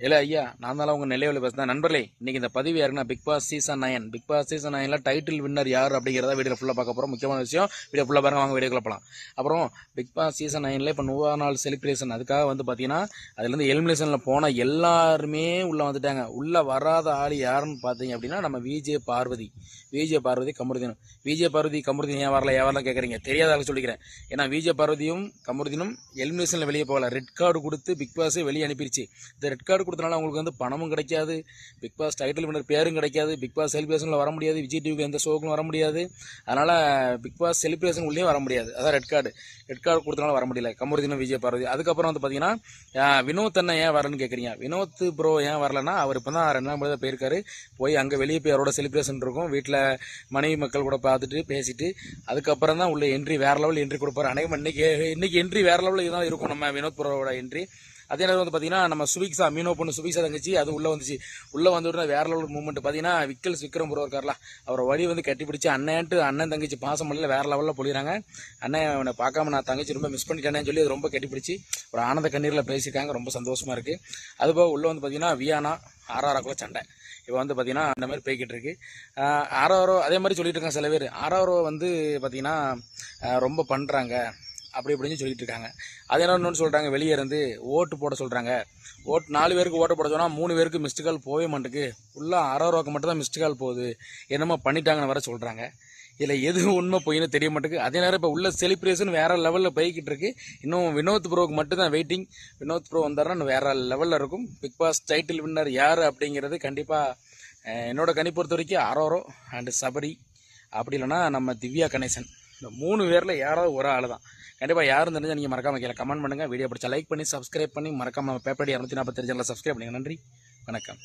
இல்லை ஐயா நான் தான் உங்கள் நிலையில் பேசுகிறேன் நண்பர்களே இன்னைக்கு இந்த பதிவு யாருன்னா Bigg Boss season nine Bigg Boss season நயனில் title winner யார் அப்படிங்கிறத வீடியோ ஃபுல்லாக பார்க்க போகிறோம் முக்கியமான விஷயம் வீடியோ ஃபுல்லாக பாருங்க வாங்க வீடியோ போகலாம் அப்புறம் பிக் பாஸ் சீசன் நைனில் இப்போ நூறு நாள் செலிப்ரேஷன் அதுக்காக வந்து பார்த்தீங்கன்னா அதுலேருந்து எலிமினேஷனில் போன எல்லாருமே உள்ளே வந்துட்டாங்க. உள்ளே வராத ஆள் யாருன்னு பார்த்தீங்க அப்படின்னா நம்ம விஜே பார்வதி விஜே பார்வதி கமருதீனும் விஜே பார்வதி கமருதீன் ஏன் வரல ஏன் வரல கேட்குறீங்க தெரியாத ஆள் சொல்லிக்கிறேன். ஏன்னா விஜே பார்வதியும் கமருதீனும் எலிமினேஷனில் வெளியே போகல. ரெட் கார்டு கொடுத்து பிக் பாஸே வெளியே அனுப்பிடுச்சு இந்த ரெட் கார்டு கொடுத்தனால அவங்களுக்கு வந்து பணமும் கிடைக்காது. பிக் பாஸ் டைட்டில் வின்னர் பேரும் கிடைக்காது. பிக் பாஸ் செலிப்ரேஷனில் வர முடியாது. விஜய் டிவிக்கு எந்த ஷோக்கும் வர முடியாது. அதனால் பிக் பாஸ் செலிப்ரேஷன் உள்ளேயும் வர முடியாது. அதான் ரெட் கார்டு ரெட் கார்டு கொடுத்தனால வர முடியல. கமருதினம் விஜய் பார்வதி. அதுக்கப்புறம் வந்து பார்த்தீங்கன்னா வினோத் அண்ணன் ஏன் வரலன்னு கேட்குறீங்க வினோத் ப்ரோ ஏன் வரலன்னா அவர் இப்போ தான் ரெண்டாம் நாள் தான் போயிருக்காரு. போய் அங்கே வெளியே போய் அவரோட செலிப்ரேஷன் இருக்கும். வீட்டில் மனைவி மக்கள் கூட பார்த்துட்டு பேசிட்டு அதுக்கப்புறம் தான் உள்ள என்ட்ரி வேறு லெவல் என்ட்ரி கொடுப்பாரு. அனைவரும் இன்னைக்கு இன்னைக்கு என்ட்ரி வேறு லெவலில் தான் இருக்கும் நம்ம வினோத் ப்ரோவோட என்ட்ரி அதே நேரம் வந்து பார்த்தீங்கன்னா நம்ம சுபிக்ஸா மீனோ பொண்ணு சுபிக்ஸா தங்கச்சி அது உள்ளே வந்துச்சு. உள்ளே வந்து உடனே வேற லெவல் மூமெண்ட் பார்த்தீங்கன்னா விக்கல்ஸ் விக்ரம் ப்ரோ இருக்கார்ல அவரை வழி வந்து கட்டி பிடிச்சி அண்ணன்ட்டு அண்ணன் தங்கச்சி பாசம் பண்ணல வேற லெவலில் பொழிகிறாங்க அண்ணன் அவனை பார்க்காம நான் தங்கச்சி ரொம்ப மிஸ் பண்ணிட்டேன்னு சொல்லி அது ரொம்ப கட்டி பிடிச்சி ஒரு ஆனந்த கண்ணீரில் பேசியிருக்காங்க. ரொம்ப சந்தோஷமா இருக்கு. அதுபோக உள்ளே வந்து பார்த்தீங்கன்னா வியானா ஆறாறாக்குள்ள சண்டை. இப்போ வந்து பார்த்தீங்கன்னா அந்த மாதிரி போய்கிட்டு இருக்கு. ஆறாவரோ அதே மாதிரி சொல்லிட்டு இருக்காங்க சில பேர். ஆறாவரோ வந்து பார்த்தீங்கன்னா ரொம்ப பண்ணுறாங்க அப்படி இப்படின்னு சொல்லிட்டு இருக்காங்க. அதே நேரம் இன்னொன்று சொல்கிறாங்க வெளியே இருந்து ஓட்டு போட சொல்கிறாங்க ஓட்டு நாலு பேருக்கு ஓட்டு போட சொன்னால் மூணு பேருக்கு மிஸ்டு கால் போகவே மாட்டேங்குது ஃபுல்லாக ஆறாவரோக்கு மட்டும் தான் மிஸ்டு கால் போகுது. என்னமோ பண்ணிட்டாங்கன்னு வர சொல்கிறாங்க இதில் எது உண்மை பொய்னு தெரிய மாட்டேங்குது அதே நேரம் இப்போ உள்ள செலிப்ரேஷன் வேற லெவலில் போய்கிட்டு இருக்கு. இன்னும் வினோத் ப்ரோவுக்கு மட்டும் தான் வெயிட்டிங் வினோத் ப்ரோ வந்தாருன்னா இன்னும் வேற லெவலில் இருக்கும். பிக் பாஸ் டைட்டில் வின்னர் யார் அப்படிங்கிறது கண்டிப்பாக என்னோட கணி பொறுத்த வரைக்கும் அரோரோ அண்டு சபரி. அப்படி இல்லைன்னா நம்ம திவ்யா கணேசன். இந்த மூணு பேரில் யாராவது ஒரு ஆள் தான் கண்டிப்பாக யாரும் தெரிஞ்சால் நீங்கள் மறக்காமல் கீழே கமெண்ட் பண்ணுங்கள் வீடியோ பிடிச்சா லைக் பண்ணி சப்ஸ்கிரைப் பண்ணி மறக்காமல் நம்ம பேப்பர் இரநூத்தி நாற்பத்தஞ்சு சப்ஸ்கிரைப் பண்ணுங்கள் நன்றி. வணக்கம்.